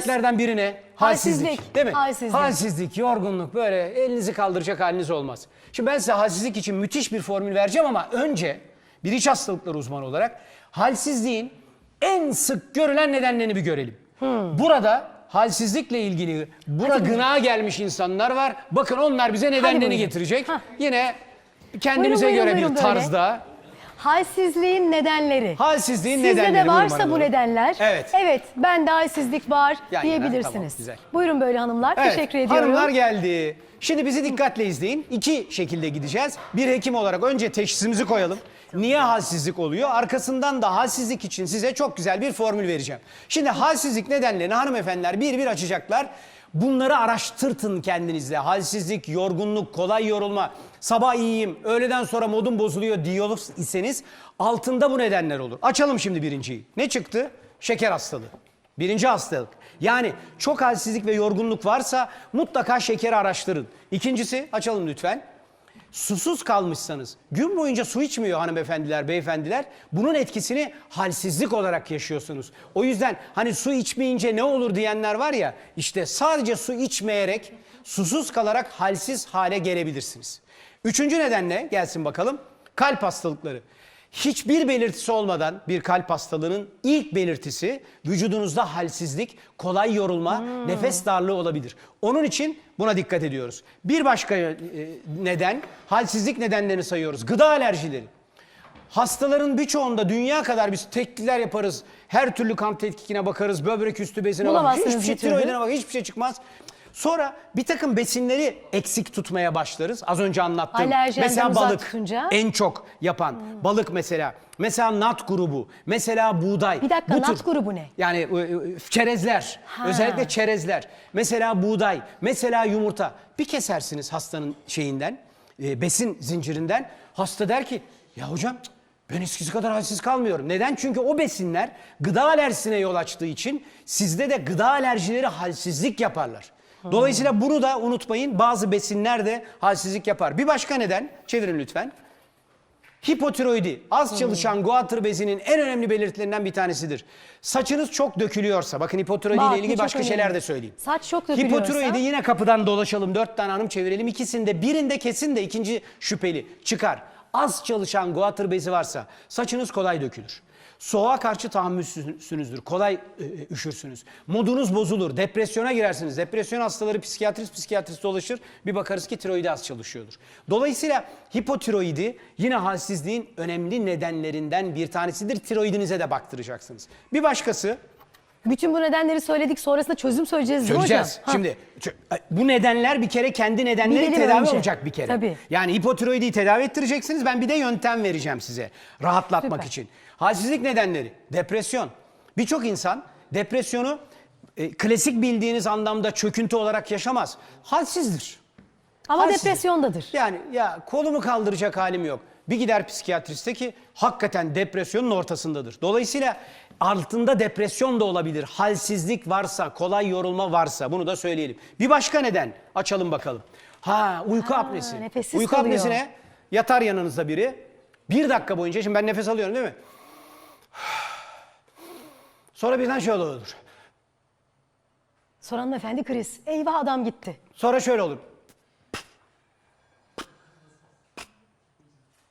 özelliklerden birine halsizlik. Halsizlik, Değil mi? halsizlik. Halsizlik, yorgunluk böyle elinizi kaldıracak haliniz olmaz. Şimdi ben size halsizlik için müthiş bir formül vereceğim ama önce bir iç hastalıkları uzmanı olarak halsizliğin en sık görülen nedenlerini bir görelim. Hmm. Burada halsizlikle ilgili buna gına gelmiş insanlar var. Bakın onlar bize nedenlerini getirecek. Hah. Yine kendimize Buyurun, göre buyurun, bir buyurun tarzda Halsizliğin nedenleri. halsizliğin Sizde nedenleri. de buyurun varsa bu nedenler. Evet. Evet, ben de halsizlik var Yan yana, diyebilirsiniz. tamam, güzel. Buyurun böyle hanımlar. Evet, Teşekkür ediyorum. Hanımlar geldi. Şimdi bizi dikkatle izleyin. İki şekilde gideceğiz. Bir hekim olarak önce teşhisimizi koyalım. Niye halsizlik oluyor? Arkasından da halsizlik için size çok güzel bir formül vereceğim. Şimdi halsizlik nedenlerini hanımefendiler bir bir açacaklar. Bunları araştırtın kendinizle. Halsizlik, yorgunluk, kolay yorulma, sabah iyiyim, öğleden sonra modum bozuluyor diyor iseniz altında bu nedenler olur. Açalım şimdi birinciyi. Ne çıktı? Şeker hastalığı. Birinci hastalık. Yani çok halsizlik ve yorgunluk varsa mutlaka şekeri araştırın. İkincisi açalım lütfen. Susuz kalmışsanız, gün boyunca su içmiyor hanımefendiler, beyefendiler. Bunun etkisini halsizlik olarak yaşıyorsunuz. O yüzden hani su içmeyince ne olur diyenler var ya, işte sadece su içmeyerek, susuz kalarak halsiz hale gelebilirsiniz. Üçüncü neden ne? Gelsin bakalım. Kalp hastalıkları. Hiçbir belirtisi olmadan bir kalp hastalığının ilk belirtisi vücudunuzda halsizlik, kolay yorulma, nefes darlığı olabilir. Onun için buna dikkat ediyoruz. Bir başka e, neden halsizlik nedenlerini sayıyoruz. Gıda alerjileri. Hastaların birçoğunda dünya kadar biz tetkikler yaparız. Her türlü kan tetkikine bakarız. Böbrek üstü bezine bakarız. Hiçbir şey tiroidine bak, hiçbir şey çıkmaz. Sonra bir takım besinleri eksik tutmaya başlarız. Az önce anlattığım. Alerjenden mesela balık tutunca. en çok yapan. Balık mesela. Mesela nat grubu. Mesela buğday. Bir dakika, Bu nat grubu ne? Yani e, e, çerezler. Ha. Özellikle çerezler. Mesela buğday. Mesela yumurta. Bir kesersiniz hastanın şeyinden. e, besin zincirinden. Hasta der ki ya hocam ben eskisi kadar halsiz kalmıyorum. Neden? Çünkü o besinler gıda alerjisine yol açtığı için sizde de gıda alerjileri halsizlik yaparlar. Dolayısıyla bunu da unutmayın. Bazı besinler de halsizlik yapar. Bir başka neden, çevirin lütfen. Hipotiroidi, az çalışan guatr bezinin en önemli belirtilerinden bir tanesidir. Saçınız çok dökülüyorsa, bakın hipotiroidi Bak, ile bu ilgili çok başka önemli. şeyler de söyleyeyim. Saç çok dökülüyorsa- Hipotiroidi yine kapıdan dolaşalım, dört tane hanım çevirelim. İkisinde, birinde kesin de ikinci şüpheli çıkar. Az çalışan guatr bezi varsa saçınız kolay dökülür. Soğuğa karşı tahammülsüzsünüzdür. Kolay e, e, üşürsünüz. Modunuz bozulur. Depresyona girersiniz. Depresyon hastaları psikiyatrist psikiyatrist dolaşır. Bir bakarız ki tiroidi az çalışıyordur. Dolayısıyla hipotiroidi yine halsizliğin önemli nedenlerinden bir tanesidir. Tiroidinize de baktıracaksınız. Bir başkası Bütün bu nedenleri söyledik. Sonrasında çözüm söyleyeceğiz değil mi Söyleyeceğiz. hocam? Ha. Şimdi bu nedenler bir kere kendi nedenleri Bilelim tedavi önce. olacak bir kere. Tabii. Yani hipotiroidiyi tedavi ettireceksiniz. Ben bir de yöntem vereceğim size rahatlatmak Süper. için. Halsizlik nedenleri, depresyon. Birçok insan depresyonu e, klasik bildiğiniz anlamda çöküntü olarak yaşamaz. Halsizdir. Ama halsiz. depresyondadır. Yani ya kolumu kaldıracak halim yok. Bir gider psikiyatriste ki hakikaten depresyonun ortasındadır. Dolayısıyla altında depresyon da olabilir. Halsizlik varsa, kolay yorulma varsa bunu da söyleyelim. Bir başka neden açalım bakalım. Ha uyku apnesi. nefessiz uyku kalıyor. apnesine yatar yanınızda biri. Bir dakika boyunca şimdi ben nefes alıyorum değil mi? Sonra birden şöyle olur. Sonra hanımefendi kriz. Eyvah adam gitti. Sonra şöyle olur.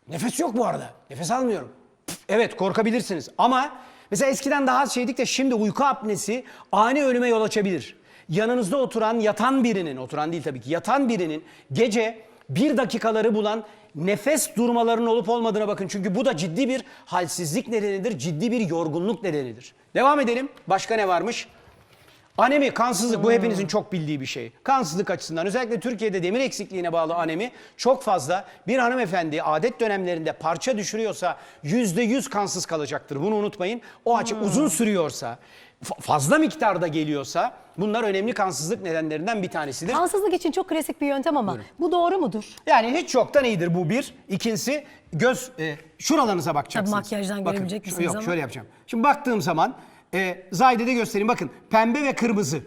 Nefes yok bu arada. Nefes almıyorum. Evet korkabilirsiniz ama mesela eskiden daha şeydik de şimdi uyku apnesi ani ölüme yol açabilir. Yanınızda oturan yatan birinin, oturan değil tabii ki yatan birinin gece bir dakikaları bulan nefes durmalarının olup olmadığına bakın. Çünkü bu da ciddi bir halsizlik nedenidir, ciddi bir yorgunluk nedenidir. Devam edelim. Başka ne varmış? Anemi, kansızlık bu hepinizin çok bildiği bir şey. Kansızlık açısından özellikle Türkiye'de demir eksikliğine bağlı anemi çok fazla. Bir hanımefendi adet dönemlerinde parça düşürüyorsa yüzde yüz kansız kalacaktır. Bunu unutmayın. O açı uzun sürüyorsa, fa- fazla miktarda geliyorsa bunlar önemli kansızlık nedenlerinden bir tanesidir. Kansızlık için çok klasik bir yöntem ama bu doğru mudur? Yani hiç yoktan iyidir bu bir. İkincisi göz e, şuralarınıza bakacaksınız. Tabii makyajdan görebilecek şu- misiniz Yok ama? şöyle yapacağım. Şimdi baktığım zaman e, Zahide'de göstereyim. Bakın pembe ve kırmızı.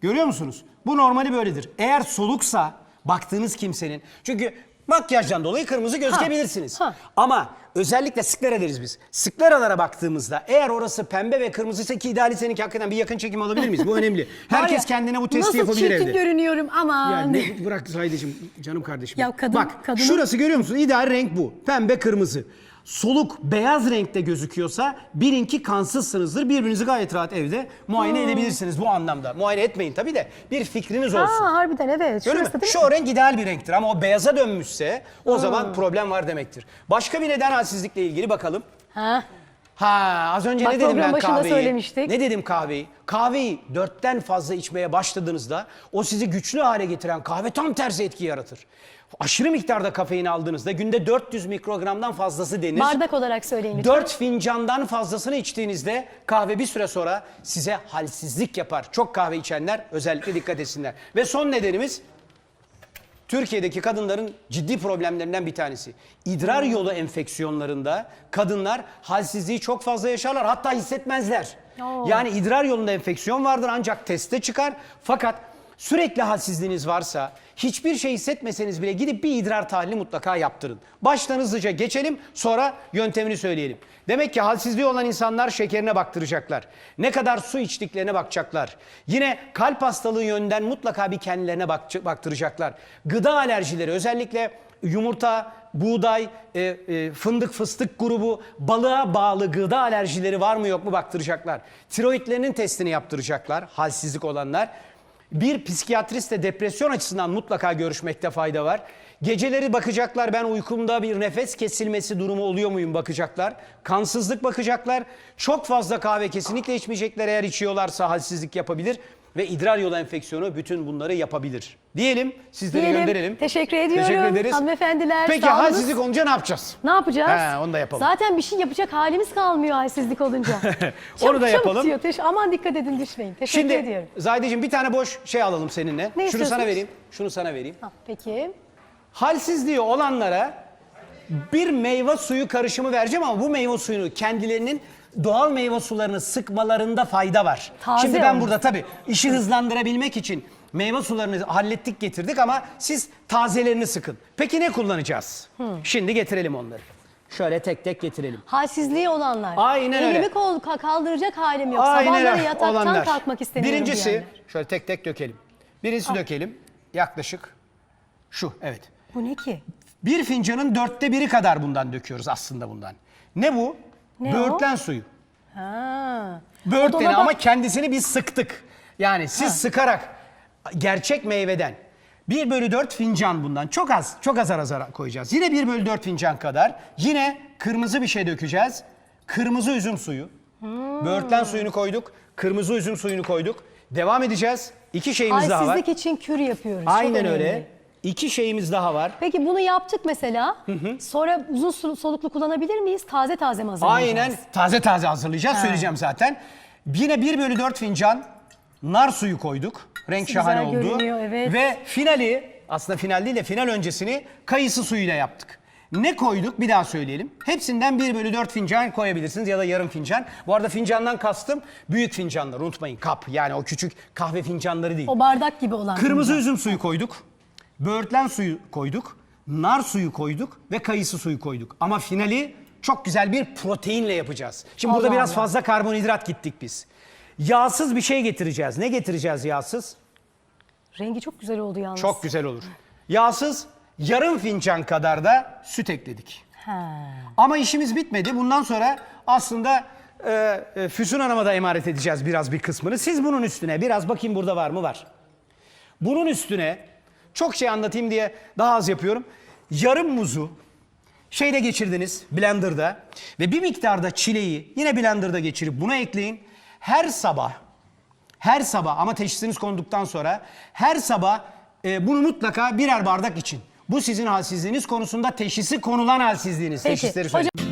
Görüyor musunuz? Bu normali böyledir. Eğer soluksa baktığınız kimsenin çünkü Makyajdan dolayı kırmızı gözükebilirsiniz. ha. Ama özellikle sıklara deriz biz. Sıklaralara baktığımızda eğer orası pembe ve kırmızıysa ki ideali seninki hakikaten bir yakın çekim alabilir miyiz? Bu önemli. Herkes ya, kendine bu testi nasıl yapabilir çirkin evde. görünüyorum aman. Ya ne, bırak Zahideciğim canım kardeşim. Ya kadın- Bak kadının- şurası görüyor musun? İdeal renk bu. Pembe kırmızı. Soluk beyaz renkte gözüküyorsa birinki kansızsınızdır. Birbirinizi gayet rahat evde muayene edebilirsiniz bu anlamda. Muayene etmeyin tabii de bir fikriniz olsun. Aa harbiden evet. Öyle mi? Şurası değil Şu mi? renk ideal bir renktir ama o beyaza dönmüşse o zaman problem var demektir. Başka bir neden halsizlikle ilgili bakalım. Ha. Ha az önce Bak, ne dedim ben kahveyi? söylemiştik. Ne dedim kahveyi? Kahveyi dörtten fazla içmeye başladığınızda o sizi güçlü hale getiren kahve tam tersi etki yaratır. Aşırı miktarda kafein aldığınızda günde 400 mikrogramdan fazlası denir. Bardak olarak söyleyin lütfen. 4 fincandan fazlasını içtiğinizde kahve bir süre sonra size halsizlik yapar. Çok kahve içenler özellikle dikkat etsinler. Ve son nedenimiz Türkiye'deki kadınların ciddi problemlerinden bir tanesi. İdrar yolu enfeksiyonlarında kadınlar halsizliği çok fazla yaşarlar hatta hissetmezler. Oo. Yani idrar yolunda enfeksiyon vardır ancak teste çıkar. Fakat sürekli halsizliğiniz varsa hiçbir şey hissetmeseniz bile gidip bir idrar tahlili mutlaka yaptırın. Baştan hızlıca geçelim sonra yöntemini söyleyelim. Demek ki halsizliği olan insanlar şekerine baktıracaklar. Ne kadar su içtiklerine bakacaklar. Yine kalp hastalığı yönden mutlaka bir kendilerine bak- baktıracaklar. Gıda alerjileri özellikle yumurta, buğday, e, e, fındık, fıstık grubu, balığa bağlı gıda alerjileri var mı yok mu baktıracaklar. Tiroidlerinin testini yaptıracaklar halsizlik olanlar. Bir psikiyatristle depresyon açısından mutlaka görüşmekte fayda var. Geceleri bakacaklar ben uykumda bir nefes kesilmesi durumu oluyor muyum bakacaklar. Kansızlık bakacaklar. Çok fazla kahve kesinlikle içmeyecekler eğer içiyorlarsa halsizlik yapabilir. Ve idrar yolu enfeksiyonu bütün bunları yapabilir. Diyelim sizleri Diyelim. gönderelim. Teşekkür ediyorum. Teşekkür ederiz. Hanımefendiler, Peki sağ olunuz. halsizlik olunca ne yapacağız? Ne yapacağız? He, onu da yapalım. Zaten bir şey yapacak halimiz kalmıyor halsizlik olunca. Onu da yapalım. bitiyor. Teş- Aman dikkat edin düşmeyin. Teşekkür Şimdi ediyorum. Zahideciğim bir tane boş şey alalım seninle. Ne Şunu sana vereyim. Şunu sana vereyim. Ha, peki. Halsizliği olanlara bir meyve suyu karışımı vereceğim ama bu meyve suyunu kendilerinin doğal meyve sularını sıkmalarında fayda var. Taze Şimdi ben olması. burada tabii işi hızlandırabilmek için meyve sularını hallettik getirdik ama siz tazelerini sıkın. Peki ne kullanacağız? Şimdi getirelim onları. Şöyle tek tek getirelim. Halsizliği olanlar. Aynen öyle. Elimi kol ka- kaldıracak halim yok. Sabahları öyle yataktan olanlar. kalkmak istemiyorum Birincisi diyenler. şöyle tek tek dökelim. Birincisi dökelim. Yaklaşık şu evet. Bu ne ki? Bir fincanın dörtte biri kadar bundan döküyoruz aslında bundan. Ne bu? Ne Böğürtlen suyu. Ha. Böğürtleni dolaba- ama kendisini biz sıktık. Yani siz sıkarak gerçek meyveden 1 bölü 4 fincan bundan. Çok az, çok az azar koyacağız. Yine 1 bölü 4 fincan kadar. Yine kırmızı bir şey dökeceğiz. Kırmızı üzüm suyu. Hmm. Böğürtlen suyunu koyduk. Kırmızı üzüm suyunu koyduk. Devam edeceğiz. İki şeyimiz daha var. Halsizlik için kür yapıyoruz. Aynen öyle. İki şeyimiz daha var. Peki bunu yaptık mesela. Sonra uzun sol- soluklu kullanabilir miyiz? Taze taze mi hazırlayacağız? Aynen taze taze hazırlayacağız söyleyeceğim zaten. Yine 1 bölü 4 fincan nar suyu koyduk. Renk Güzel şahane oldu. görünüyor, evet. Ve finali aslında final değil de final öncesini kayısı suyuyla yaptık. Ne koyduk bir daha söyleyelim. Hepsinden 1 bölü 4 fincan koyabilirsiniz ya da yarım fincan. Bu arada fincandan kastım büyük fincanlar unutmayın kap yani o küçük kahve fincanları değil. O bardak gibi olan. Kırmızı üzüm suyu koyduk. Böğürtlen suyu koyduk. Nar suyu koyduk ve kayısı suyu koyduk. Ama finali çok güzel bir proteinle yapacağız. Şimdi burada Allah biraz Allah. fazla karbonhidrat gittik biz. Yağsız bir şey getireceğiz. Ne getireceğiz yağsız? Rengi çok güzel oldu yalnız. Çok güzel olur. Yağsız yarım fincan kadar da süt ekledik. Ha. Ama işimiz bitmedi. Bundan sonra aslında e, e, Füsun Hanım'a da emanet edeceğiz biraz bir kısmını. Siz bunun üstüne biraz bakayım burada var mı? Var. Bunun üstüne çok şey anlatayım diye daha az yapıyorum. Yarım muzu şeyde geçirdiniz blenderda ve bir miktarda çileği yine blenderda geçirip buna ekleyin. Her sabah her sabah ama teşhisiniz konduktan sonra her sabah e, bunu mutlaka birer bardak için. Bu sizin halsizliğiniz konusunda teşhisi konulan halsizliğiniz. Peki, Teşhisleri hocam- söyleyeyim.